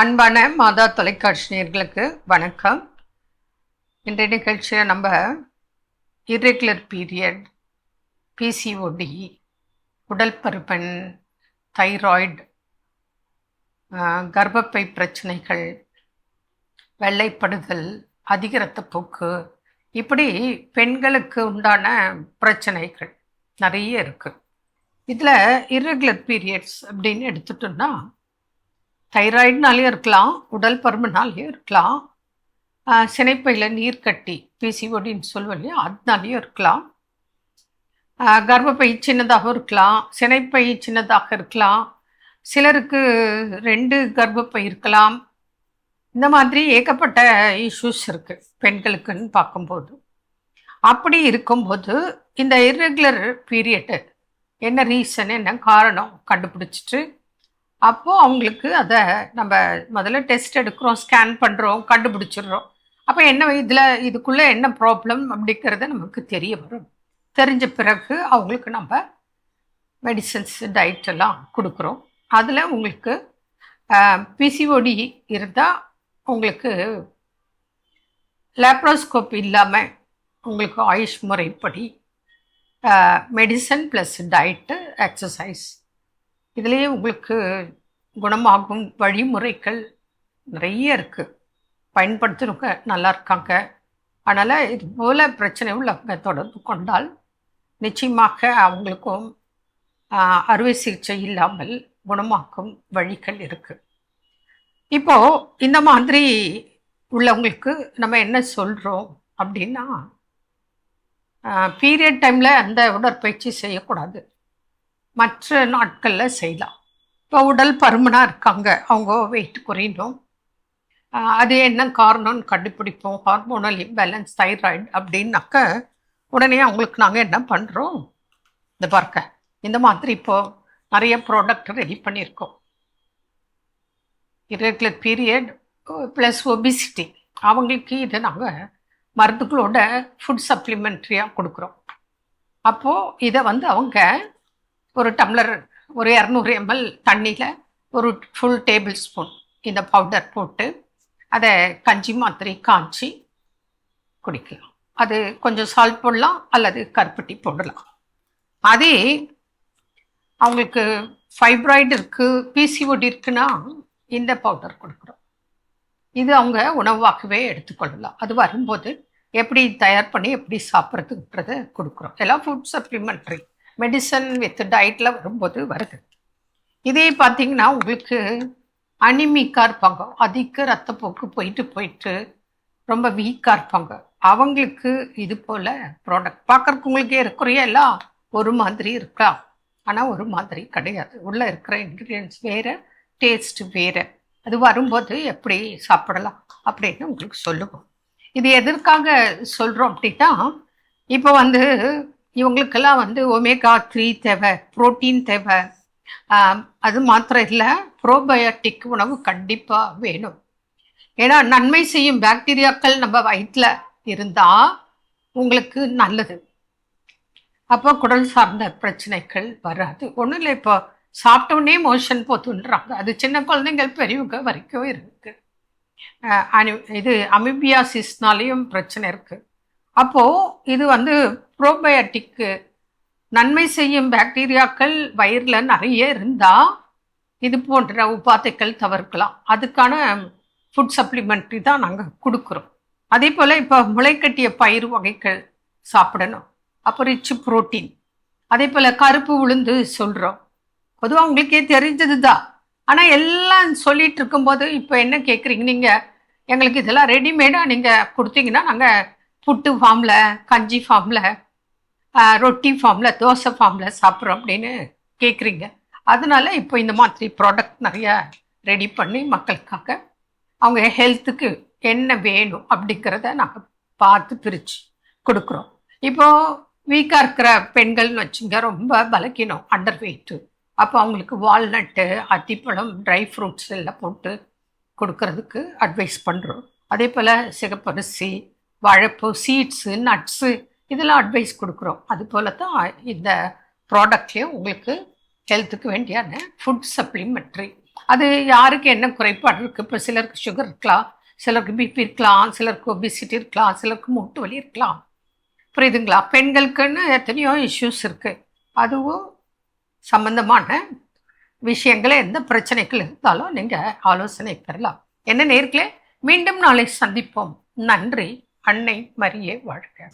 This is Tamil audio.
அன்பான மாதா தொலைக்காட்சியர்களுக்கு வணக்கம். இன்றைய நிகழ்ச்சியில் நம்ம இரெகுலர் பீரியட் பிசிஓடி உடல் பருப்பன் தைராய்டு கர்ப்பப்பை பிரச்சனைகள் வெள்ளைப்படுதல் அதிக ரத்தப்போக்கு இப்படி பெண்களுக்கு உண்டான பிரச்சனைகள் நிறைய இருக்குது இதில் இர்ரெகுலர் பீரியட்ஸ் அப்படின்னு எடுத்துட்டோம்னா தைராய்டுனாலேயும் இருக்கலாம் உடல் பருமனாலேயும் இருக்கலாம் சினைப்பையில் நீர் கட்டி பிசிஓடின்னு சொல்லுவோம் இல்லையா அதனாலேயும் இருக்கலாம். கர்ப்பப்பை சின்னதாகவும் இருக்கலாம் சினைப்பை சின்னதாக இருக்கலாம். சிலருக்கு ரெண்டு கர்ப்பப்பை இருக்கலாம். இந்த மாதிரி ஏகப்பட்ட இஷ்யூஸ் இருக்குது பெண்களுக்குன்னு பார்க்கும்போது. அப்படி இருக்கும்போது இந்த இர்ரெகுலர் பீரியடு என்ன ரீசன் என்ன காரணம் கண்டுபிடிச்சிட்டு அப்போது அவங்களுக்கு அதை நம்ம முதல்ல டெஸ்ட் எடுக்கிறோம் ஸ்கேன் பண்ணுறோம் கண்டுபிடிச்சிடுறோம். அப்போ என்ன இதில் இதுக்குள்ளே என்ன ப்ராப்ளம் அப்படிங்கிறத நமக்கு தெரிய வரும். தெரிஞ்ச பிறகு அவங்களுக்கு நம்ம மெடிசன்ஸ் டயட் எல்லாம் கொடுக்குறோம். அதில் உங்களுக்கு பிசிஓடி இருந்தால் உங்களுக்கு லேப்ரோஸ்கோப் இல்லாமல் உங்களுக்கு ஆயுஷ் முறைப்படி மெடிசன் ப்ளஸ் டயட்டு எக்ஸசைஸ் இதுலேயே உங்களுக்கு குணமாகும் வழிமுறைகள் நிறைய இருக்குது பயன்படுத்துகிறவங்க நல்லா இருக்காங்க. அதனால் இது போல் பிரச்சனை உள்ளவங்க தொடர்பு கொண்டால் நிச்சயமாக அவங்களுக்கும் அறுவை சிகிச்சை இல்லாமல் குணமாக்கும் வழிகள் இருக்குது இப்போது இந்த மாதிரி உள்ளவங்களுக்கு நம்ம என்ன சொல்கிறோம் அப்படின்னா பீரியட் டைமில் அந்த உடற்பயிற்சி செய்யக்கூடாது. மற்ற நாட்களில் செய்யலாம். இப்போ உடல் பருமனாக இருக்காங்க. அவங்க வெயிட் குறையணும். அது என்ன காரணம்னு கண்டுபிடிப்போம். ஹார்மோனல் இம்பேலன்ஸ் தைராய்டு அப்படின்னாக்க உடனே அவங்களுக்கு நாங்கள் என்ன பண்ணுறோம் இந்த பார்க்க இந்த மாதிரி இப்போது நிறைய ப்ராடக்ட் ரெடி பண்ணியிருக்கோம். Irregular பீரியட் ப்ளஸ் ஒபிசிட்டி அவங்களுக்கு இதை நாங்கள் மருந்துகளோட ஃபுட் சப்ளிமெண்ட்ரியாக கொடுக்குறோம். அப்போது இதை வந்து அவங்க ஒரு டம்ளர் ஒரு இரநூறு எம்எல் தண்ணியில் ஒரு ஃபுல் டேபிள் ஸ்பூன் இந்த பவுடர் போட்டு அதை கஞ்சி மாத்திரை காய்ச்சி குடிக்கலாம். அது கொஞ்சம் சால்ட் போடலாம் அல்லது கருப்பட்டி போடலாம். அதே அவங்களுக்கு ஃபைப்ராய்டு இருக்குது பிசிஓடி இருக்குன்னா இந்த பவுடர் கொடுக்குறோம். இது அவங்க உணவாகவே எடுத்துக்கொள்ளலாம். அது வரும்போது எப்படி தயார் பண்ணி எப்படி சாப்பிட்றதுன்றதை கொடுக்குறோம். எல்லாம் ஃபுட் சப்ளிமெண்ட்ரி மெடிசன் வித் டயட்டில் வரும்போது வருது. இதே பார்த்தீங்கன்னா உங்களுக்கு அனிமிக்காக இருப்பாங்க. அதிக ரத்தப்போக்கு போயிட்டு போயிட்டு ரொம்ப வீக்காக இருப்பாங்க. அவங்களுக்கு இது போல் ப்ராடக்ட் பார்க்குறக்கு உங்களுக்கே இருக்கிறையா எல்லாம் ஒரு மாதிரி இருக்கலாம் ஆனால் ஒரு மாதிரி கிடையாது. உள்ளே இருக்கிற இன்க்ரீடியன்ஸ் வேறு டேஸ்ட் வேறு. அது வரும்போது எப்படி சாப்பிடலாம் அப்படின்னு உங்களுக்கு சொல்லுவோம். இது எதற்காக சொல்கிறோம் அப்படின்னா இப்போ வந்து இவங்களுக்கெல்லாம் வந்து ஒமேகா த்ரீ தேவை புரோட்டீன் தேவை. அது மாத்திரம் இல்லை ப்ரோபயோட்டிக் உணவு கண்டிப்பாக வேணும். ஏன்னா நன்மை செய்யும் பாக்டீரியாக்கள் நம்ம வயிற்றில் இருந்தால் உங்களுக்கு நல்லது. அப்போ குடல் சார்ந்த பிரச்சனைகள் வராது. ஒன்றும் இல்லை இப்போ சாப்பிட்டோன்னே மோஷன் போத்துன்றாங்க அது சின்ன குழந்தைங்கள் பெரியவங்க வரைக்கும் இருக்குது அனி- இது அமிபியாசிஸ்னாலேயும் பிரச்சனை இருக்குது அப்போது இது வந்து ப்ரோபயோட்டிக்கு நன்மை செய்யும் பாக்டீரியாக்கள் வயிறில் நிறைய இருந்தால் இது போன்ற உபாதைகள் தவிர்க்கலாம். அதுக்கான ஃபுட் சப்ளிமெண்ட்ரி தான் நாங்கள் கொடுக்குறோம். அதே போல் இப்போ முளைக்கட்டிய பயிர் வகைகள் சாப்பிடணும். அப்போ ரிச் புரோட்டீன் அதே போல் கருப்பு உளுந்து சொல்கிறோம் பொதுவாக உங்களுக்கே தெரிஞ்சது தான் ஆனால் எல்லாம் சொல்லிகிட்டு இருக்கும்போது இப்போ என்ன கேட்குறீங்க நீங்கள் எங்களுக்கு இதெல்லாம் ரெடிமேடாக நீங்கள் கொடுத்தீங்கன்னா நாங்கள் புட்டு ஃபார்மில் கஞ்சி ஃபார்மில் ரொட்டி ஃபார்மில் தோசை ஃபார்மில் சாப்பிட்றோம் அப்படின்னு கேட்குறீங்க அதனால இப்போ இந்த மாதிரி ப்ராடக்ட் நிறையா ரெடி பண்ணி மக்களுக்காக அவங்க ஹெல்த்துக்கு என்ன வேணும் அப்படிங்கிறத நாங்கள் பார்த்து பிரித்து கொடுக்குறோம். இப்போது வீக்காக இருக்கிற பெண்கள்னு வச்சுங்க ரொம்ப பலக்கினோம் அண்டர் வெயிட்டு அப்போ அவங்களுக்கு வால்நட்டு அத்திப்பழம் ட்ரை ஃப்ரூட்ஸ் எல்லாம் போட்டு கொடுக்கறதுக்கு அட்வைஸ் பண்ணுறோம் அதே போல் சிகப்பரிசி வாழைப்பூ சீட்ஸு நட்ஸு இதெல்லாம் அட்வைஸ் கொடுக்குறோம். அது போல தான் இந்த ப்ராடக்ட்லேயும் உங்களுக்கு ஹெல்த்துக்கு வேண்டியான ஃபுட் சப்ளிமெண்ட்ரி அது யாருக்கு என்ன குறைபாடு இருக்குது இப்போ சிலருக்கு சுகர் இருக்கலாம் சிலருக்கு பிபி இருக்கலாம் சிலருக்கு ஒபிசிட்டி இருக்கலாம் சிலருக்கு மூட்டு வலி இருக்கலாம். புரியுதுங்களா? பெண்களுக்குன்னு எத்தனையோ இஷ்யூஸ் இருக்குது அதுவும் சம்மந்தமான விஷயங்கள் எந்த பிரச்சனைகள் இருந்தாலும் நீங்கள் ஆலோசனை பெறலாம். என்ன நேர்களே? மீண்டும் நாளை சந்திப்போம். நன்றி. அன்னை மரியே வாழ்க.